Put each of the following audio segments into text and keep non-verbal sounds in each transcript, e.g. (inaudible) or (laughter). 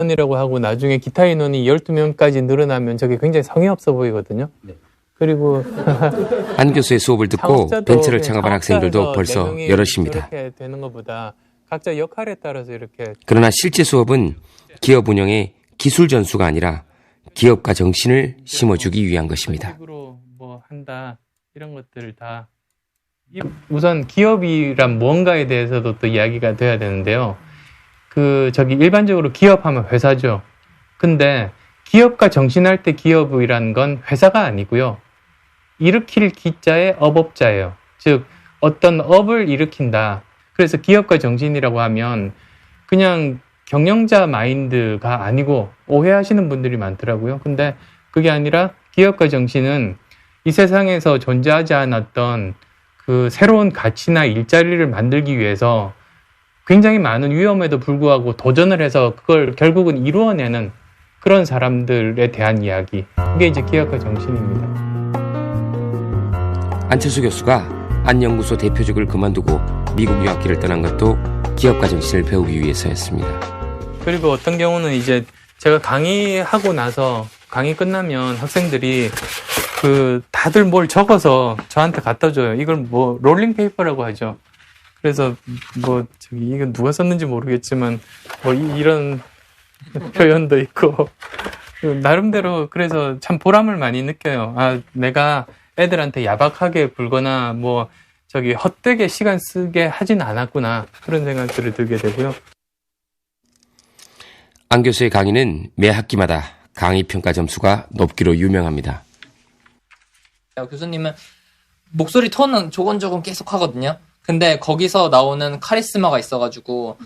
인원이라고 하고 나중에 기타 인원이 12명까지 늘어나면 저게 굉장히 성의 없어 보이거든요. 그리고 (laughs) 안 교수의 수업을 듣고 그냥 창업한 학생들도 벌써 네 명이 여럿입니다. 되는 것보다 각자 역할에 따라서 이렇게 그러나 실제 수업은 기업 운영의 기술 전수가 아니라 기업가 정신을 심어주기 위한 것입니다. 뭐 한다 이런 것들을 다 이- 우선 기업이란 뭔가에 대해서도 또 이야기가 돼야 되는데요. 그 저기 일반적으로 기업하면 회사죠. 근데 기업가 정신할 때 기업이란 건 회사가 아니고요. 일으킬 기자의 업업자예요. 즉 어떤 업을 일으킨다. 그래서 기업가 정신이라고 하면 그냥 경영자 마인드가 아니고 오해하시는 분들이 많더라고요. 근데 그게 아니라 기업가 정신은 이 세상에서 존재하지 않았던 그 새로운 가치나 일자리를 만들기 위해서 굉장히 많은 위험에도 불구하고 도전을 해서 그걸 결국은 이루어내는 그런 사람들에 대한 이야기. 그게 이제 기업가 정신입니다. 안철수 교수가 안연구소 대표직을 그만두고 미국 유학기를 떠난 것도 기업가 정신을 배우기 위해서였습니다. 그리고 어떤 경우는 이제 제가 강의하고 나서 강의 끝나면 학생들이 그 다들 뭘 적어서 저한테 갖다 줘요. 이걸 뭐 롤링 페이퍼라고 하죠. 그래서 뭐 저기 이건 누가 썼는지 모르겠지만 뭐 이, 런 (laughs) 표현도 있고 나름대로 그래서 참 보람을 많이 느껴요. 아 내가 애들한테 야박하게 굴거나 뭐 저기 헛되게 시간 쓰게 하진 않았구나 그런 생각들을 들게 되고요. 안 교수의 강의는 매 학기마다 강의 평가 점수가 높기로 유명합니다. 교수님은 목소리 톤은 조곤조곤 계속 하거든요. 근데 거기서 나오는 카리스마가 있어가지고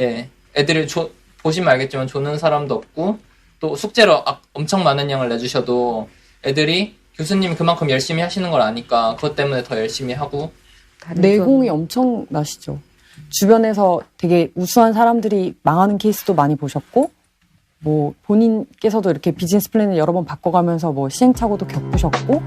예 애들이 조- 보시면 알겠지만 조는 사람도 없고 또 숙제로 아- 엄청 많은 양을 내주셔도 애들이 교수님이 그만큼 열심히 하시는 걸 아니까 그것 때문에 더 열심히 하고 내공이 엄청 나시죠. 주변에서 되게 우수한 사람들이 망하는 케이스도 많이 보셨고, 뭐 본인께서도 이렇게 비즈니스 플랜을 여러 번 바꿔가면서 뭐 시행착오도 겪으셨고,